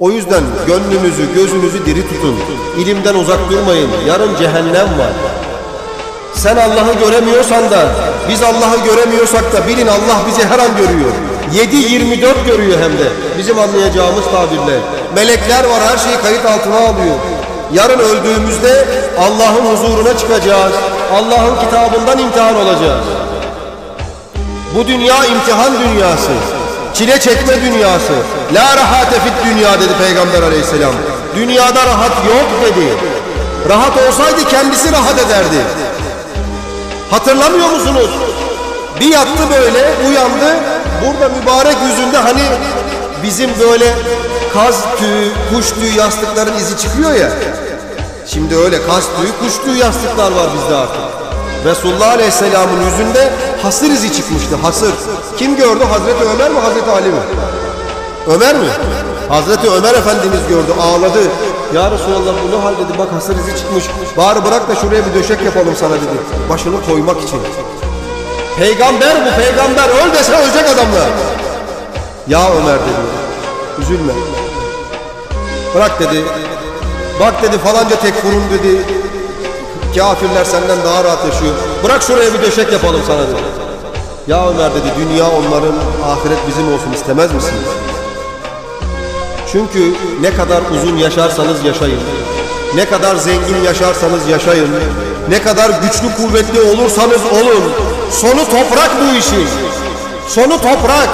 O yüzden gönlünüzü, gözünüzü diri tutun. İlimden uzak durmayın. Yarın cehennem var. Sen Allah'ı göremiyorsan da biz Allah'ı göremiyorsak da bilin Allah bizi her an görüyor. 7-24 görüyor hem de bizim anlayacağımız tabirle. Melekler var her şeyi kayıt altına alıyor. Yarın öldüğümüzde Allah'ın huzuruna çıkacağız. Allah'ın kitabından imtihan olacağız. Bu dünya imtihan dünyası. Çile çekme dünyası. La rahate fit dünya dedi Peygamber aleyhisselam. Dünyada rahat yok dedi. Rahat olsaydı kendisi rahat ederdi. Hatırlamıyor musunuz? Bir yattı böyle, uyandı. Burada mübarek yüzünde hani bizim böyle kaz tüyü, kuş tüyü yastıkların izi çıkıyor ya. Şimdi öyle kaz tüyü, kuş tüyü yastıklar var bizde artık. Resulullah Aleyhisselam'ın yüzünde hasır izi çıkmıştı, hasır. Kim gördü? Hazreti Ömer mi, Hazreti Ali mi? Ömer mi? Hazreti Ömer Efendimiz gördü, ağladı. Ya Resulallah bu ne hal dedi, bak hasır izi çıkmış. Bari bırak da şuraya bir döşek yapalım sana dedi. Başını koymak için. Peygamber bu, peygamber. Öl dese ölecek adamlar. Ya Ömer dedi, üzülme. Bırak dedi. Bak dedi falanca tekfurun dedi. Kafirler senden daha rahat yaşıyor. Bırak şuraya bir döşek yapalım sana dedi. Ya Ömer dedi dünya onların ahiret bizim olsun istemez misiniz? Çünkü ne kadar uzun yaşarsanız yaşayın, ne kadar zengin yaşarsanız yaşayın, ne kadar güçlü kuvvetli olursanız olun, sonu toprak bu işin. Sonu toprak,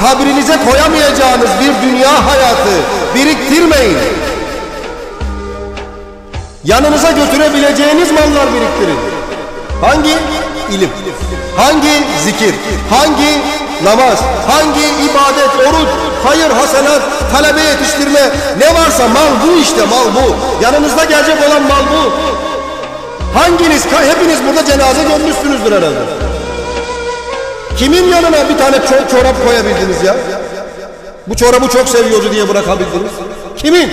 kabrinize koyamayacağınız bir dünya hayatı biriktirmeyin. Yanınıza götürebileceğiniz mallar biriktirin. Hangi? İlim. Hangi? Zikir. Hangi? Namaz. Hangi? ibadet, oruç, hayır, hasenat, talebe yetiştirme. Ne varsa mal bu işte mal bu. Yanınızda gelecek olan mal bu. Hanginiz? Hepiniz burada cenaze görmüşsünüzdür herhalde. Kimin yanına bir tane ço- çorap koyabildiniz ya? Bu çorabı çok seviyordu diye bırakabildiniz. Kimin?